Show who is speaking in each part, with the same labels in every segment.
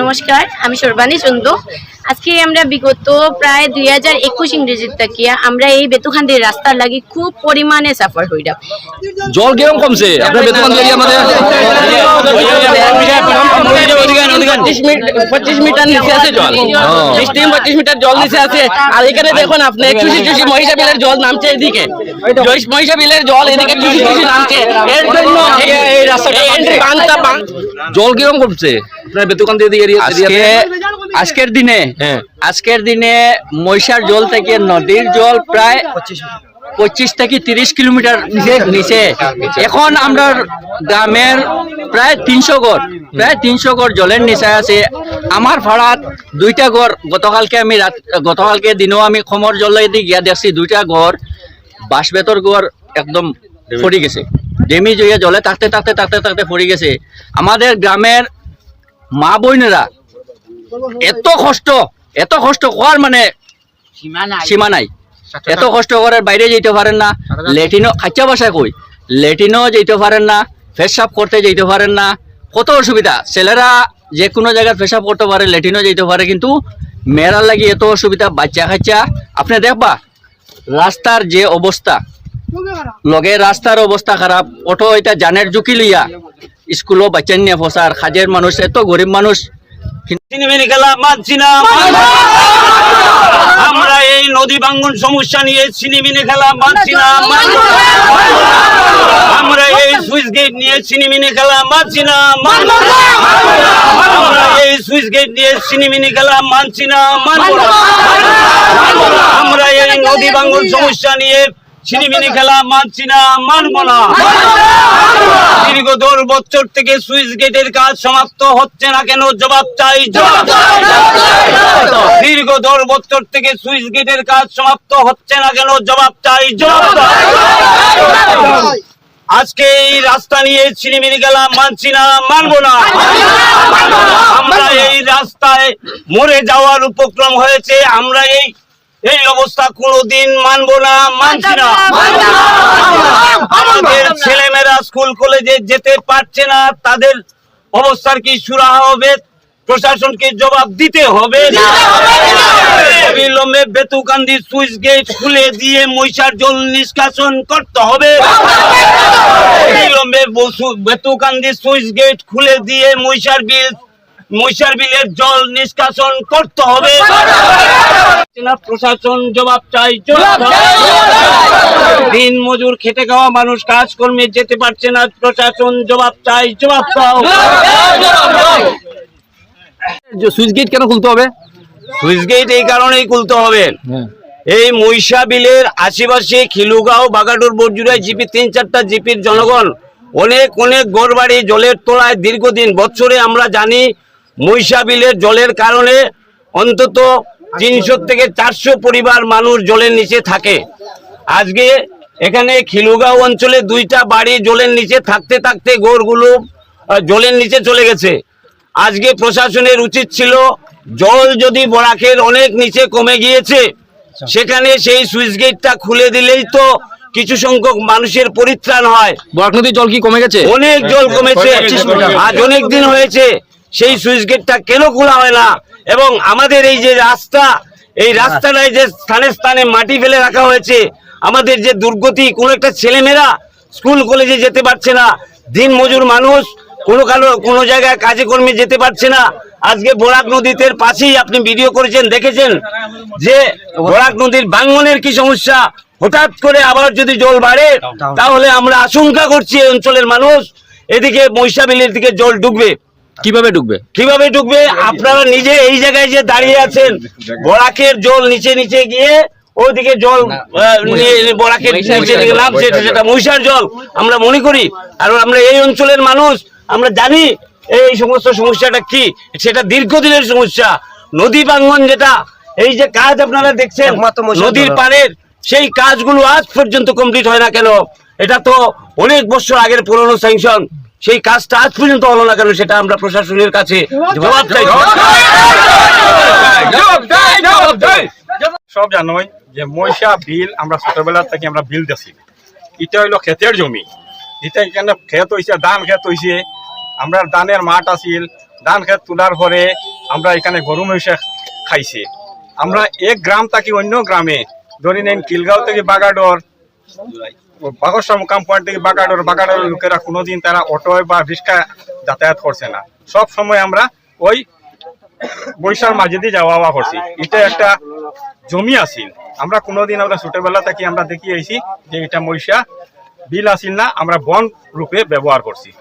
Speaker 1: নমস্কার আমি সর্বাণী চন্দু আজকে আমরা বিগত প্রায় দুই হাজার একুশ ইংরেজির তাকিয়া আমরা এই বেতুখান্দির রাস্তার লাগি খুব পরিমাণে সাফার হইলাম।
Speaker 2: জল কীরকম কমছে? আপনার মানে
Speaker 3: পঁচিশ মিটার নিচে আছে জল। বিশ থেকে পঁচিশ মিটার জল নিচে আছে। আর এখানে দেখুন আপনি চুষি চুষি মহিষা বিলের জল নামছে এদিকে। মহিষা বিলের জল এদিকে চুষি চুষি নামছে।
Speaker 2: জল কীরকম
Speaker 4: আজকে আজকের দিনে
Speaker 2: হ্যাঁ।
Speaker 4: আজকের দিনে মহিষার জল থেকে নদীর জল প্রায় পঁচিশ থেকে তিরিশ কিলোমিটার নিচে নিচে। এখন আমরা গ্রামের প্রায় তিনশো গড় প্রায় তিনশো গড় জলের নিচে আছে। আমার ভাড়াত দুইটা গড়। গতকালকে আমি রাত গতকালকে দিনেও আমি খমর জলে দি গিয়া দেখছি দুইটা গড়। বাঁশ বেতর গড় একদম পড়ে গেছে। ডেমিজ হয়ে জলে থাকতে থাকতে থাকতে থাকতে পড়ে গেছে। আমাদের গ্রামের মা বোনেরা এত কষ্ট এত কষ্ট করার মানে সীমা নাই। এত কষ্ট করার বাইরে যেতে পারেন না। লেটিনও খাচ্চা বাসায় কই? লেটিনও যেতে পারেন না। পেশাব করতে যেতে পারেন না। কত অসুবিধা। ছেলেরা যে কোনো জায়গায় পেশাব করতে পারে লেটিনও যেতে পারে কিন্তু মেয়েরার লাগি এত অসুবিধা বাচ্চা খাচ্চা আপনি দেখবা রাস্তার যে অবস্থা লগে রাস্তার অবস্থা খারাপ। অটো এটা জানের ঝুঁকি লইয়া স্কুলও বাচ্চা নিয়ে ফসার খাজের মানুষ এত গরিব মানুষ
Speaker 5: আমরা এই নদী ভাঙ্গন সমস্যা নিয়ে সিনেমিনে খেলা? মানছি না আমরা এই সুইচ গেট নিয়ে সিনেমিনে খেলা? মানছি না আমরা এই সুইচ গেট নিয়ে সিনেমিনে খেলা? মানছি না। আমরা এই নদী ভাঙ্গন সমস্যা নিয়ে খেলা মানছি না, মানব না। দীর্ঘ বছর থেকে সুইচ গেটের কাজ সমাপ্ত হচ্ছে না কেন? জবাব চাই দীর্ঘ বছর থেকে সুইচ গেটের কাজ সমাপ্ত হচ্ছে না কেন? জবাব চাই আজকে এই রাস্তা নিয়ে ছিনিমিনি গেলাম মানছি না, মানবো না। আমরা এই রাস্তায় মরে যাওয়ার উপক্রম হয়েছে, আমরা এই এই অবস্থা কোনোদিন মানবো না মানছি না। আমাদের ছেলেমেয়েরা স্কুল কলেজে যেতে পারছে না তাদের অবস্থার কি সুরাহা হবে? প্রশাসনকে জবাব দিতে হবে অবিলম্বে বেতুকান্দি সুইচ গেট খুলে দিয়ে মহিষার জল নিষ্কাশন করতে হবে। অবিলম্বে বসু- বেতুকান্দি সুইচ গেট খুলে দিয়ে মহিষার বিল মহিষার বিলের জল নিষ্কাশন করতে হবে। না, প্রশাসন জবাব চাই দিন মজুর খেটে খাওয়া মানুষ কাজকর্মে যেতে পারছে না প্রশাসন জবাব চাই জবাব চাও।
Speaker 2: সুইচ গেট কেন খুলতে হবে?
Speaker 5: সুইচ গেট এই কারণেই খুলতে হবে। এই মহিষা বিলের আশেপাশে খিলুগাঁও বাগাডুর বরজুড়ায় জিপি তিন চারটা জিপির জনগণ অনেক অনেক গড়বাড়ি জলের তোলায় দীর্ঘদিন বছরে আমরা জানি মহিষা বিলের জলের কারণে অন্তত তিনশো থেকে চারশো পরিবার মানুষ জলের নিচে থাকে। আজকে এখানে খিলুগাঁও অঞ্চলে দুইটা বাড়ি জলের নিচে থাকতে থাকতে গড়গুলো আহ, জলের নিচে চলে গেছে। আজকে প্রশাসনের উচিত ছিল জল যদি বরাকের অনেক নিচে কমে গিয়েছে সেখানে সেই সুইচ গেটটা খুলে দিলেই তো কিছু সংখ্যক মানুষের পরিত্রাণ হয়।
Speaker 2: বরাক নদীর জল কি কমে গেছে?
Speaker 5: অনেক জল কমেছে। আজ অনেক দিন হয়েছে। সেই সুইচ গেটটা কেন খোলা হয় না? এবং আমাদের এই যে রাস্তা এই রাস্তাটায় যে স্থানে স্থানে মাটি ফেলে রাখা হয়েছে আমাদের যে দুর্গতি কোনো একটা ছেলেমেয়েরা স্কুল কলেজে যেতে পারছে না। দিন মজুর মানুষ কোনো কালো কোনো জায়গায় কাজে কর্মে যেতে পারছে না। আজকে বরাক নদীতে পাশেই আপনি ভিডিও করেছেন দেখেছেন যে বরাক নদীর বাঙ্গনের কি সমস্যা? হঠাৎ করে আবার যদি জল বাড়ে তাহলে আমরা আশঙ্কা করছি এই অঞ্চলের মানুষ। এদিকে মহিষাবিলের দিকে জল ঢুকবে
Speaker 2: কীভাবে ঢুকবে?
Speaker 5: কীভাবে ঢুকবে? আপনারা নিজে এই জায়গায় যে দাঁড়িয়ে আছেন বরাকের জল নিচে নিচে গিয়ে ওইদিকে জল বরাকের নিচে দিকে নামছে সেটা মহিষার জল আমরা মনে করি। আর আমরা এই অঞ্চলের মানুষ আমরা জানি এই সমস্ত সমস্যাটা কি। সেটা দীর্ঘদিনের সমস্যা। নদী বাঙ্গন যেটা এই যে কাজ আপনারা দেখছেন নদীর পাড়ের সেই কাজগুলো আজ পর্যন্ত কমপ্লিট হয় না কেন? এটা তো অনেক বছর আগের পুরনো স্যাংশন সেই কাজটা আজ পর্যন্ত হলো না কেন সেটা আমরা প্রশাসনের কাছে জবাব চাই
Speaker 6: সব জানোই যে মহিষা বিল আমরা ছোটবেলা থেকে আমরা বিল দেখছি এটা হইল ক্ষেতের জমি। এটা এখানে ক্ষেত হয়েছে ধান ক্ষেত হয়েছে আমরা ধানের মাঠ আছিল। ধান খেত তোলার পরে আমরা এখানে গরু মহিষা খাইছে। আমরা এক গ্রাম থাকি অন্য গ্রামে। ধরি নেন কিলগাঁও থেকে বাগাডর বাগসা মুকাম পয়েন্ট থেকে বাগাডর বাগাডরের লোকেরা কোনোদিন তারা অটোয় বা রিক্সা যাতায়াত করছে না। সব সময় আমরা ওই বৈশার মাঝে দিয়ে যাওয়া আওয়া করছি। এটা একটা জমি আছিল। আমরা কোনোদিন আমরা ছোটবেলা থেকে আমরা দেখি আইছি যে এটা মহিষা বিল আসিল না, আমরা বন রূপে ব্যবহার করছি।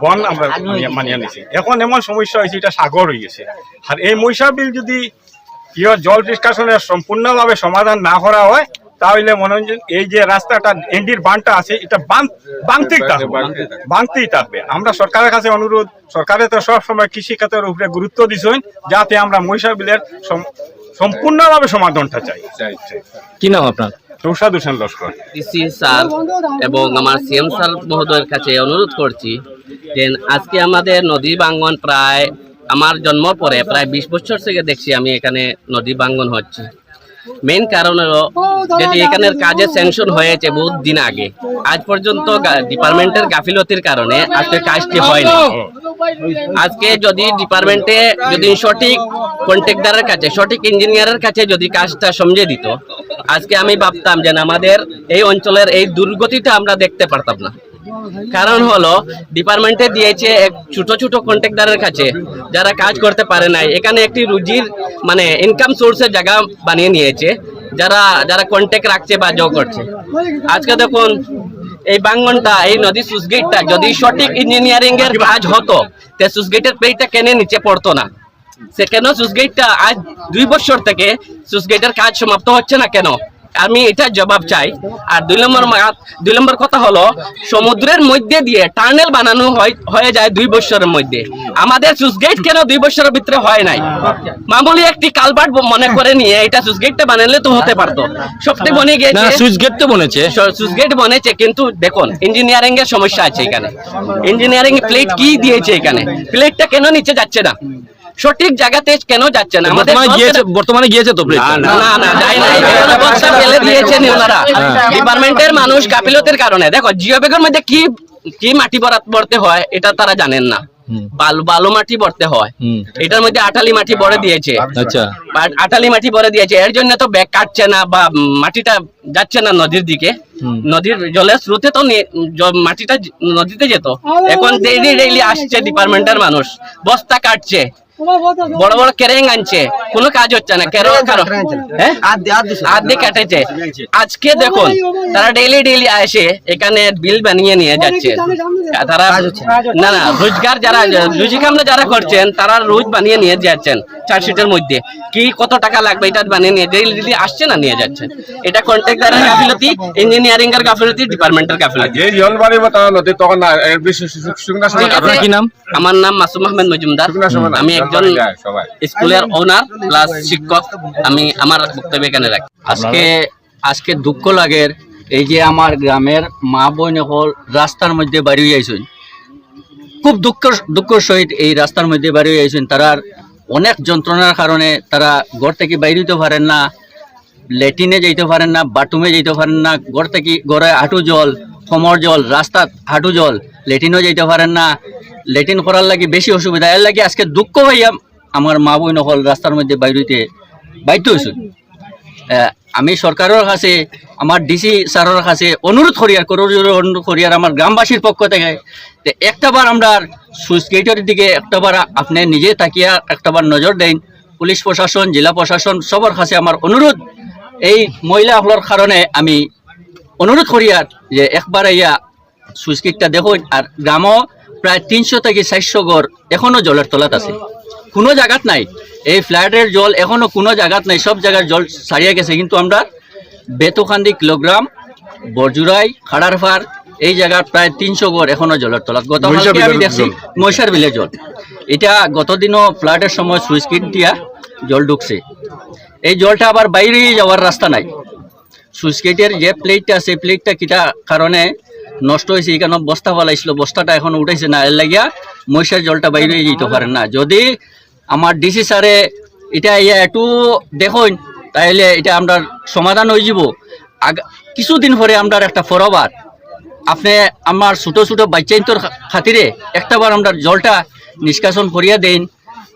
Speaker 6: বন আমরা মানিয়ে- নিছি। এখন এমন সমস্যা হয়েছে, এটা সাগর হয়ে গেছে। আর এই মহিষা বিল যদি জল নিষ্কাশনের সম্পূর্ণভাবে সমাধান না করা হয় তাহলে মনোরঞ্জন এই যে রাস্তাটা এন্ডির বানটা আছে এটা বান বাংতেই থাকবে বাংতেই থাকবে। আমরা সরকারের কাছে অনুরোধ সরকারে তো সব সময় কৃষি খাতের উপরে গুরুত্ব দিছেন যাতে আমরা মহিষা বিলের সম্পূর্ণভাবে সমাধানটা চাই।
Speaker 2: কি নাম আপনার?
Speaker 6: লস্কর।
Speaker 3: ডিসি স্যার এবং আমার সিএম স্যার মহোদয়ের কাছে অনুরোধ করছি যে আজকে আমাদের নদী বাঙ্গন প্রায় আমার জন্ম পরে প্রায় বিশ বছর থেকে দেখছি আমি এখানে নদী বাঙ্গন হচ্ছে। মেইন কারণ হলো যেটি এখানের কাজে স্যাংশন হয়েছে বহুত দিন আগে। আজ পর্যন্ত ডিপার্টমেন্টের গাফিলতির কারণে আজকে কাজটি হয়নি। আজকে যদি ডিপার্টমেন্টে যদি সঠিক কন্ট্রাক্টরের কাছে সঠিক ইঞ্জিনিয়ারের কাছে যদি কাজটা সমঝে দিত আজকে আমি ভাবতাম যে আমাদের এই অঞ্চলের এই দুর্গতিটা আমরা দেখতে পারতাম না। কারণ হলো, ডিপার্টমেন্টে দিয়েছে এক ছোট ছোট কন্ট্রাক্টরের কাছে, যারা কাজ করতে পারে নাই। এখানে একটি রুজির মানে ইনকাম সোর্সের জায়গা বানিয়ে নিয়েছে, যারা যারা কন্ট্যাক্ট রাখছে বা জব করছে। আজকে দেখুন, এই বাঙ্গনটা, এই নদী সুসগেটটা, যদি সঠিক ইঞ্জিনিয়ারিং এর কাজ হতো, তে সুসগেটের পেইটা কেনে নিচে পড়তো না? সে কেন সুসগেটটা আজ দুই বছর থেকে সুসগেটের কাজ সমাপ্ত হচ্ছে না কেন? আমি এটা জবাব চাই। আর দুই নম্বর দুই নম্বর কথা হলো সমুদ্রের মধ্যে দিয়ে টানেল বানানো হয়- হয়ে যায় দুই বছরের মধ্যে। আমাদের সুসগেট কেন দুই বছরের ভিতরে হয় নাই? মামুলি একটি কালভার্ট মনে করে নিয়ে এটা সুসগেটটা বানালে তো হতে পারতো। সবটি বনে
Speaker 2: না
Speaker 3: গিয়েছে।
Speaker 2: সুইচ গেট তো বনেছে।
Speaker 3: সুইচ গেট বনেছে কিন্তু দেখুন ইঞ্জিনিয়ারিং এর সমস্যা আছে এখানে। ইঞ্জিনিয়ারিং প্লেট কি দিয়েছে এখানে? প্লেটটা কেন নিচে যাচ্ছে না? সঠিক জায়গাতে কেন যাচ্ছে না আমাদের
Speaker 2: বর্তমানে গিয়েছে বর্তমানে গিয়েছে তো
Speaker 3: না না যায় না এখানে বস্তা ফেলে দিয়েছেন ওনারা
Speaker 2: হ্যাঁ।
Speaker 3: ডিপার্টমেন্টের মানুষ গাফিলতির কারণে দেখো জিও ব্যাগের মধ্যে কি কি মাটি ভরতে হয় এটা তারা জানেন না। বালু বালু মাটি ভরতে হয় এটার মধ্যে আটালি মাটি ভরে দিয়েছে
Speaker 2: আচ্ছা
Speaker 3: আটালি মাটি ভরে দিয়েছে এর জন্য তো ব্যাগ কাটছে না বা মাটিটা যাচ্ছে না নদীর দিকে নদীর জলের স্রোতে তো মাটিটা নদীতে যেত এখন ডেইলি ডেইলি আসছে ডিপার্টমেন্টের মানুষ বস্তা কাটছে বড় বড় কেরেং আনছে। কোনো কাজ হচ্ছে না। কেন কারণ হ্যাঁ? আর্ধেক কাটেছে। আজকে দেখুন তারা ডেইলি ডেইলি আসে এখানে বিল বানিয়ে নিয়ে যাচ্ছে। তারা না না রোজগার যারা রুজি কামলা যারা করছেন তারা রোজ বানিয়ে নিয়ে যাচ্ছেন চার্জশিটের মধ্যে। কি কত টাকা লাগবে এটা বানিয়ে নিয়ে ডেইলি ডেইলি আসছে না নিয়ে যাচ্ছেন? এটা কন্ট্রাক্টরের গাফিলতি ইঞ্জিনিয়ারিং এর গাফিলতি ডিপার্টমেন্টের গাফিলতি।
Speaker 7: যে জল বাড়িব তখন না
Speaker 2: কি নাম
Speaker 3: আমার নাম মাসুম আহমেদ মজুমদার। আমি একজন স্কুলের ওনার প্লাস শিক্ষক আমি আমার বক্তব্য এখানে রাখি।
Speaker 4: আজকে আজকে দুঃখ লাগের এই যে আমার গ্রামের মা বোন হল রাস্তার মধ্যে বাড়ি আইসুন খুব দুঃখ দুঃখ সহিত এই রাস্তার মধ্যে বাড়ি আইসুন তারার অনেক যন্ত্রণার কারণে তারা ঘর থেকে বাইরে হইতে পারেন না লেট্রিনে যাইতে পারেন না বাথরুমে যাইতে পারেন না ঘর থেকে ঘরে হাঁটু জল কোমর জল রাস্তাত হাঁটু জল লেট্রিনও যাইতে পারেন না। লেট্রিন করার লাগি বেশি অসুবিধা। এর লাগে আজকে দুঃখ ভাইয়া আমার মা বোন হল রাস্তার মধ্যে বাইরে হইতে বাধ্য হয়েছুন আহ, আমি সরকারের কাছে আমার ডিসি স্যারের কাছে অনুরোধ করি আর করো জোরে অনুরোধ করি আর আমার গ্রামবাসীর পক্ষ থেকে যে একটাবার আমরা সুইচ গেটের দিকে একটাবার আপনি নিজে তাকিয়া একটাবার নজর দেন। পুলিশ প্রশাসন জেলা প্রশাসন সবার কাছে আমার অনুরোধ। এই মহিলাগুলোর কারণে আমি অনুরোধ করি আর যে একবার ইয়া সুইচ গেটটা দেখুন আর গ্রামও প্রায় তিনশো থেকে চারশো গড় এখনও জলের তলাত আছে। কোনো জায়গাত নাই। এই ফ্ল্যাটের জল এখনও কোনো জায়গাত নাই। সব জায়গার জল ছাড়িয়ে গেছে। কিন্তু আমরা বেতোকান্দি কিলোগ্রাম বরজুরাই খাড়ারফার এই জায়গার প্রায় তিনশো গড় এখনও জলের তলাত। গত আমি দেখছি। মহিষার বিলের জল। এটা গতদিনও ফ্লাডের সময় সুইচ গেট দিয়া জল ঢুকছে। এই জলটা আবার বাইরে যাওয়ার রাস্তা নাই। সুইচ গেটের যে প্লেটটা আছে প্লেটটা কিটা কারণে নষ্ট হয়েছে এখানে বস্তা ফেলাইছিল। বস্তাটা এখন উঠাইছে না, এর লাগিয়া মহিষার জলটা বাইরে যেতে পারে না। যদি আমার ডিসি স্যারে এটা ইয়া একটু দেখুন তাহলে এটা আমরা সমাধান হয়ে যাব। আগ- কিছুদিন পরে আমরা একটা ফরবার আপনি আমার ছোটো ছোটো বাচ্চাইন্তর খাতিরে একটাবার আমরা জলটা নিষ্কাশন করিয়া দেন।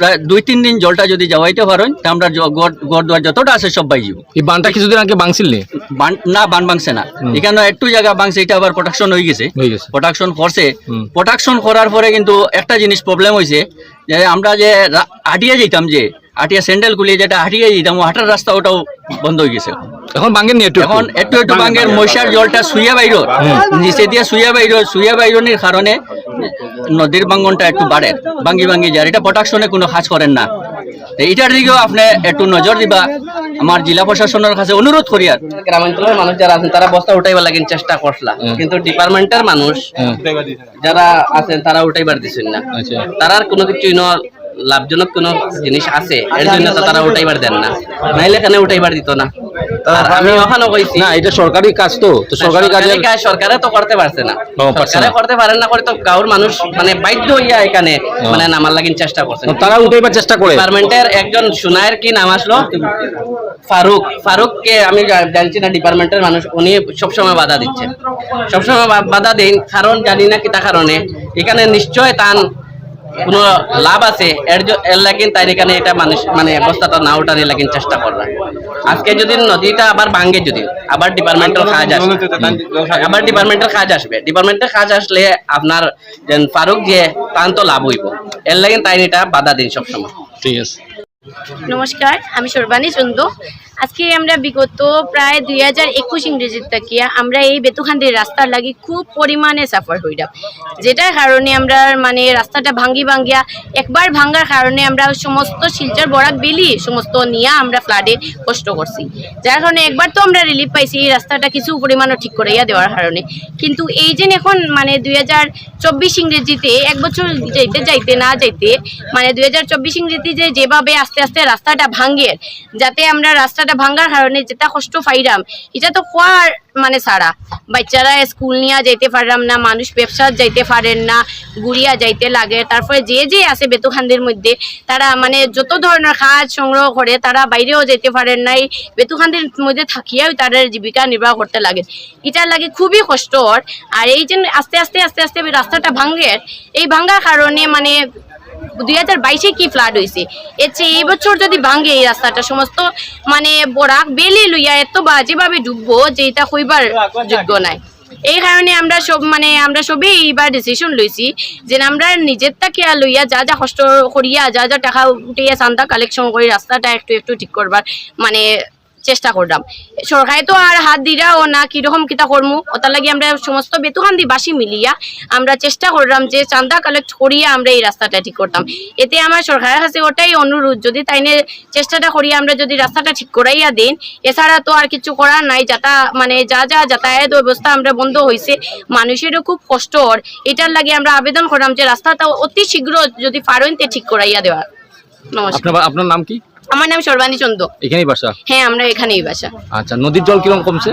Speaker 4: প্রায় দুই তিন দিন জলটা যদি যাওয়াইতে পারেন তা আমরা গড় দুয়ার যতটা আছে সব পাই যাব।
Speaker 2: এই বানটা কিছুদিন আগে বাংছিল নি?
Speaker 4: বান না বান ভাঙছে না। এখানে একটু জায়গা ভাঙছে এটা আবার প্রোটেকশন হয়ে গেছে। প্রোটেকশন করছে। প্রোটেকশন করার পরে কিন্তু একটা জিনিস প্রবলেম হয়েছে যে আমরা যে হাঁটিয়ে যেতাম যে হাঁটিয়া স্যান্ডেল খুলিয়ে যেটা হাঁটিয়ে যেতাম ও হাঁটার রাস্তা ওটাও বন্ধ হয়ে গেছে।
Speaker 2: এখন বাঙ্গেন নি একটু
Speaker 4: এখন একটু। একটু বাঙ্গের মশার জলটা সুইয়া বাইর নিচে দিয়ে সুইয়া বাইর সুইয়া বাইরনির কারণে নদীর বাঙ্গনটা একটু বাড়ে বাঙ্গি বাঙ্গি যায়। এটা প্রোটেকশনে কোনো কাজ করেন না। এটার দিকেও আপনি একটু নজর দিবা। আমার জেলা প্রশাসনের কাছে অনুরোধ করি আর।
Speaker 3: গ্রামাঞ্চলের মানুষ যারা আছেন তারা বস্তা উঠাইবার লাগেন চেষ্টা করলা কিন্তু ডিপার্টমেন্টের মানুষ। যারা আছেন তারা উঠাইবার দিচ্ছেন না।
Speaker 2: আচ্ছা।
Speaker 3: তারার কোনো কিছু লাভজনক কোনো জিনিস আছে। এর জন্য তো তারা উঠাইবার দেন না। নাইলে এখানে উঠাইবার দিত না? আমি ওখানে কইছি।
Speaker 2: না এটা সরকারি কাজ তো তো সরকারি
Speaker 3: কাজ সরকারে তো করতে পারছে না। সরকারে করতে পারেন না করে তো গাঁর মানুষ মানে বাধ্য হইয়া এখানে মানে নামার লাগিন চেষ্টা করছেন
Speaker 2: তারা উঠাইবার চেষ্টা করে।
Speaker 3: ডিপার্টমেন্টের একজন সুনায়ের কি নাম আসলো? ফারুক। ফারুক কে আমি জানছি না ডিপার্টমেন্টের মানুষ উনি সবসময় বাধা দিচ্ছে। সবসময় বাধা দেন কারণ জানি না কিতা কারণে। এখানে নিশ্চয় তান কোনো লাভ আছে। এর লাগিন তাই এখানে এটা মানুষ মানে অবস্থাটা না ওঠার লাগিন চেষ্টা করবে আজকে যদি নদীটা আবার ভাঙ্গে যদি আবার ডিপার্টমেন্টাল কাজ আসবে। আবার ডিপার্টমেন্টের কাজ আসবে। ডিপার্টমেন্টের কাজ আসলে আপনার ফারুক যে তান তো লাভ হইব। এর লাগিন তাই এটা বাধা দিন সবসময়।
Speaker 2: ঠিক আছে।
Speaker 1: নমস্কার আমি সর্বাণী চন্দু। আজকে আমরা বিগত প্রায় দুই হাজার একুশ ইংরেজির তাকিয়া আমরা এই বেতুখান্দির রাস্তার লাগি খুব পরিমাণে সাফার হইলাম। যেটার কারণে আমরা মানে রাস্তাটা ভাঙ্গি ভাঙ্গিয়া একবার ভাঙ্গার কারণে আমরা সমস্ত শিলচর বরাক বেলি সমস্ত নিয়ে আমরা ফ্লাডে কষ্ট করছি। যার কারণে একবার তো আমরা রিলিফ পাইছি এই রাস্তাটা কিছু পরিমাণও ঠিক করাইয়া দেওয়ার কারণে। কিন্তু এই যে এখন মানে দুই হাজার চব্বিশ ইংরেজিতে এক বছর যাইতে যাইতে না যাইতে মানে দুই হাজার চব্বিশ ইংরেজিতে যেভাবে আস্তে আস্তে রাস্তাটা ভাঙ্গের যাতে আমরা রাস্তাটা ভাঙ্গার কারণে যেটা কষ্ট পাইরাম, এটা তো খোয়ার মানে সারা বাচ্চারা স্কুল নিয়ে যাইতে পারলাম না, মানুষ ব্যবসা যাইতে পারেন না, গুড়িয়া যাইতে লাগে। তারপরে যে যে আছে বেতুখান্দির মধ্যে, তারা মানে যত ধরনের কাজ সংগ্রহ করে, তারা বাইরেও যেতে পারেন নাই। বেতুখান্দির মধ্যে থাকিয়াও তাদের জীবিকা নির্বাহ করতে লাগে। এটার লাগে খুবই কষ্টর আর এই যে আস্তে আস্তে আস্তে আস্তে রাস্তাটা ভাঙ্গের এই ভাঙ্গার কারণে মানে দুই হাজার বাইশে কি ফ্লাড হয়েছে এর চেয়ে এই বছর যদি ভাঙ্গে এই রাস্তাটা, সমস্ত মানে বরাক বেলি লইয়া এত বাজেভাবে ডুববো যে এটা কইবার যোগ্য নাই। এই কারণে আমরা সব মানে আমরা সবই এইবার ডিসিশন লইছি যে আমরা নিজের তাকে লইয়া যা যা কষ্ট করিয়া, যা যা টাকা উঠিয়া চান্দা কালেকশন করি রাস্তাটা একটু একটু ঠিক করবার। মানে চেষ্টা করলাম। সরকারে তো আর হাত দিরাও না, কীরকম কিতা করমু? ওটার লাগি আমরা সমস্ত বেতুখান্দি বাসী মিলিয়া আমরা চেষ্টা করলাম যে চান্দা কালেক্ট করিয়া আমরা এই রাস্তাটা ঠিক করতাম। এতে আমার সরকারের কাছে ওটাই অনুরোধ, যদি তাইনে চেষ্টাটা করিয়া আমরা যদি রাস্তাটা ঠিক করাইয়া দিন, এছাড়া তো আর কিছু করার নাই, যাতা মানে যা যা যাতায়াত ব্যবস্থা আমরা বন্ধ হয়েছে মানুষেরও খুব কষ্ট। হর এটার লাগে আমরা আবেদন করলাম যে রাস্তাটা অতি শীঘ্র যদি পারেন তে ঠিক করাইয়া দেওয়া। নমস্কার।
Speaker 2: আপনার আপনার নাম কি?
Speaker 1: আমার নাম সর্বাণী চন্দ
Speaker 2: এখানেই বাসা?
Speaker 1: হ্যাঁ আমরা এখানেই বাসা।
Speaker 2: আচ্ছা নদীর জল কীরকম কমছে?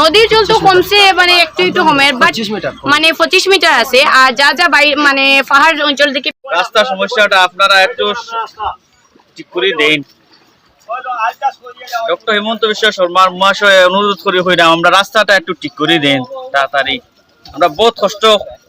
Speaker 1: নদীর জল তো কমছে মানে একটু একটু কমে বাট মানে পঁচিশ মিটার আছে আর যা যা বাইরে মানে পাহাড় অঞ্চল থেকে
Speaker 8: রাস্তার সমস্যাটা আপনারা একটু ঠিক করে দেন। ডক্টর হেমন্ত বিশ্ব শর্মার মহাশয় অনুরোধ করি হইলাম আমরা রাস্তাটা একটু ঠিক করে দেন তাড়াতাড়ি। আমরা বহুত কষ্ট